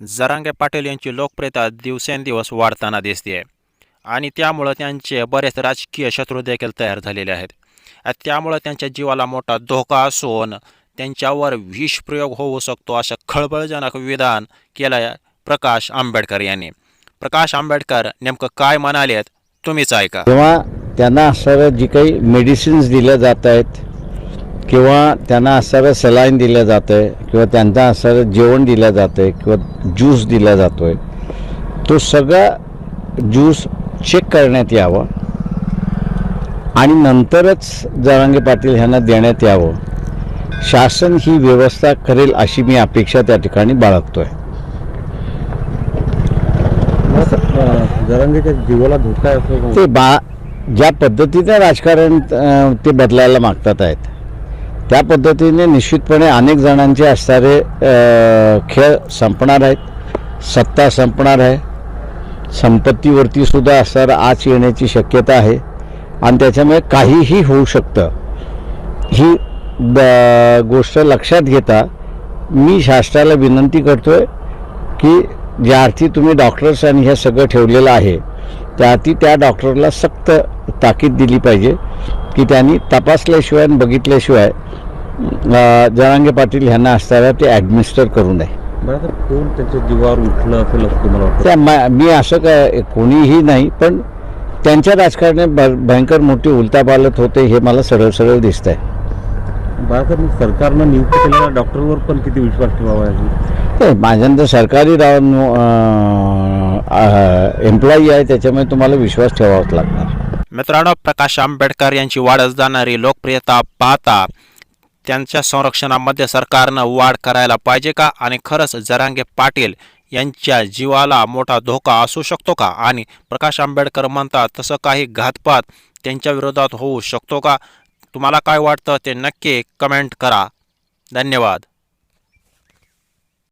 जरांगे पाटील यांची लोकप्रियता दिवसेंदिवस वाढताना दिसते आणि त्यामुळं त्यांचे बरेच राजकीय शत्रू देखील तयार झालेले आहेत. त्यामुळं त्यांच्या जीवाला मोठा धोका असून त्यांच्यावर विषप्रयोग होऊ शकतो असं खळबळजनक विधान केलं प्रकाश आंबेडकर यांनी. प्रकाश आंबेडकर नेमकं काय म्हणाले तुम्हीच ऐका. तेव्हा त्यांना असणारं जी काही मेडिसिन्स दिल्या जात आहेत किंवा त्यांना असणारं सलाईन दिलं जातं आहे किंवा त्यांना असणारं जेवण दिलं जातं आहे किंवा ज्यूस दिला जातो आहे तो सगळा ज्यूस चेक करण्यात यावं. आणि नंतरच जरांगे पाटील ह्यांना देण्यात यावं. शासन ही व्यवस्था करेल अशी मी अपेक्षा त्या ठिकाणी बाळगतो आहे जरांगेच्या जीवाला धोका आहे असं ते बा ज्या पद्धतीने राजकारण अ, ते बदलायला मागतात आहेत. त्या पद्धतीने निश्चितपणे अनेक जणांचे असणारे खेळ संपणार आहेत. सत्ता संपणार आहे. संपत्तीवरती सुद्धा असणारं आच येण्याची शक्यता आहे. आणि त्याच्यामुळे काहीही होऊ शकतं. ही ब- गोष्ट लक्षात घेता मी शासनाला विनंती करतो आहे की ज्या अर्थी तुम्ही डॉक्टर्स आणि हे सगळं ठेवलेलं आहे त्या अर्थी त्या डॉक्टरला सक्त ताकीद दिली पाहिजे की त्यांनी तपासल्याशिवाय आणि बघितल्याशिवाय जरांगे पाटील ह्यांना असताना ते ॲडमिनिस्टर करू नये. कोण त्याच्या जीवावर उठलं असेल असं तुम्हाला वाटतं? त्या मा- मी असं काय कोणीही नाही पण त्यांच्या राजकारणात भ- भयंकर मोठी उलतापालत होते हे मला सरळ सरळ दिसत आहे बाळासाहेब मग सरकारनं नियुक्त केलेल्या डॉक्टरवर पण किती विश्वास ठेवावा याची ते माझ्यानंतर सरकारी राव एम्प्लॉई आहे त्याच्यामुळे तुम्हाला विश्वास ठेवावाच लागणार. मित्रांनो प्रकाश आंबेडकर यांची वाढत जाणारी लोकप्रियता पाहता त्यांच्या संरक्षणामध्ये सरकारनं वाढ करायला पाहिजे का? आणि खरंच जरांगे पाटील यांच्या जीवाला मोठा धोका असू शकतो का? आणि प्रकाश आंबेडकर म्हणतात तसं काही घातपात त्यांच्या विरोधात होऊ शकतो का? तुम्हाला काय वाटतं ते नक्की कमेंट करा. धन्यवाद.